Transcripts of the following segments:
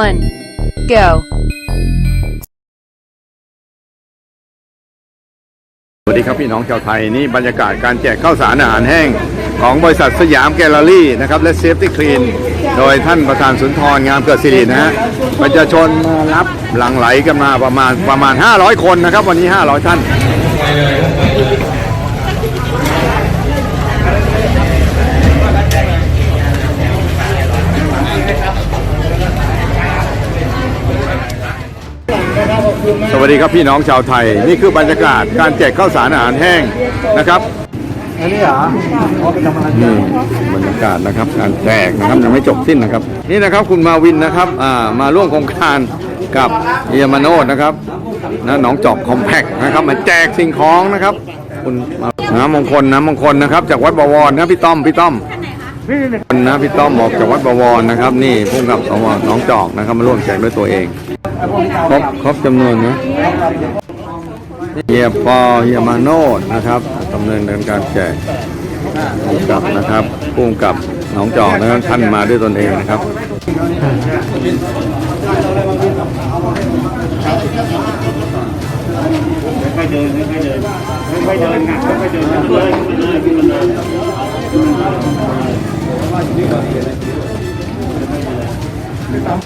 one, go. สวัสดีครับพี่น้องชาวไทย นี่บรรยากาศการแจกข้าวสารอาหารแห้ง ของบริษัทสยามแกลเลอรี่นะครับ และเซฟตี้คลีน โดยท่านประธานสุนทรงามเกิดสิรินะฮะประชาชนมารับหลังไหลกันมาประมาณประมาณ 500 คนนะครับ วันนี้ 500 ท่าน สวัสดีครับพี่น้องชาวไทย นี่คือบรรยากาศการแจกข้าวสารอาหารแห้งนะครับนี่บรรยากาศนะครับการแจกนะครับยังไม่จบสิ้นนะครับ นี่นะครับคุณมาวินนะครับอ่ามาร่วมโครงการกับเยมาโนดนะครับนะหนองจอกคอมแพกนะครับมาแจกสิ่งของนะครับคุณน้ำมงคลน้ำมงคลนะครับ จากวัดบวรนะพี่ต้อมพี่ต้อมคนนะพี่ต้อมบอกจากวัดบวรนะครับ นี่พุ่งกับสวน้องจอกนะครับมาร่วมแจกด้วยตัวเอง ครบครบจำนวนนะเฮียปอเฮียมาโนดนะครับดำเนินการแจกผู้กำกับนะครับผู้งกับหนองจอกนะครับท่านมาด้วยตนเองนะครับ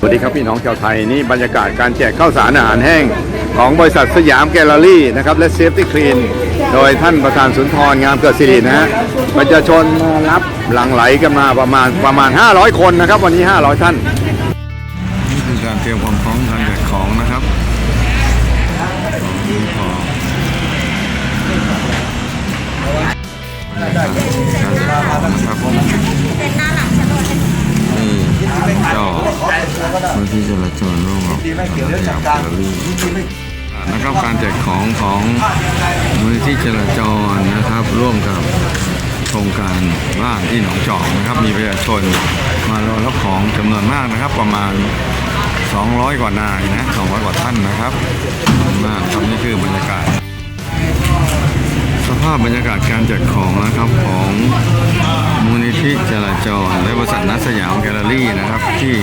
วัสดีครับพี่น้องชาวไทยนี่บรรยากาศการแจกข้าวสารอาหารแห้ง ของบริษัทสยามแกลเลอรี่นะครับและเซฟตี้คลีนโดยท่านประธานสุนทรงามเกิดสิรินะฮะประชาชนมารับหลังไหลกันมาประมาณประมาณ 500 คนนะครับ วันนี้ 500 ท่านนี่คือการเตรียมความพร้อมการแจกของนะครับนะค ที่จราจรร่วมกับสยามแกลลี่นะครับการแจกของของมูลนิธิจราจรนะครับ ร่วมกับโครงการบ้านที่หนองจอกนะครับ มีประชาชนมารอรับของจำนวนมากนะครับ ประมาณ 200 กว่านายนะ200 กว่าท่านนะครับมากครับนี่คือบรรยากาศ สภาพบรรยากาศการแจกของนะครับของมูลนิธิจราจรและบริษัทนัสยามแกลเลอรี่นะครับที่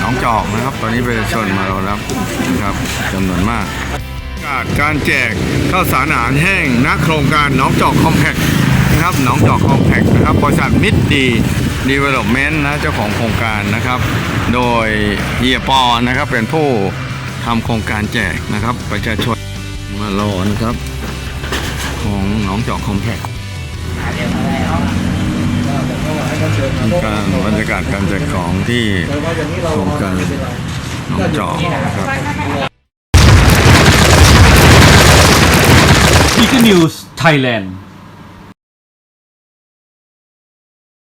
นองจอกนะครับ ตอนนี้ประชาชนมารอรับนะครับจำนวนมากการแจกข้าวสารอาหารแห้งณโครงการหนองจอกคอมแพคนะครับหนองจอกคอมแพคนะครับบริษัทมิตรดีดีเวล็อปเมนต์นะเจ้าของโครงการนะครับ โดยเฮียปอนะครับเป็นผู้ทำโครงการแจกนะครับ ประชาชนมารอนะครับ ของหนองจอกคอมแพคมี การบรรยากาศการแจกของที่โครงการหนองจอกนะครับอีกนิวส์ไทยแลนด์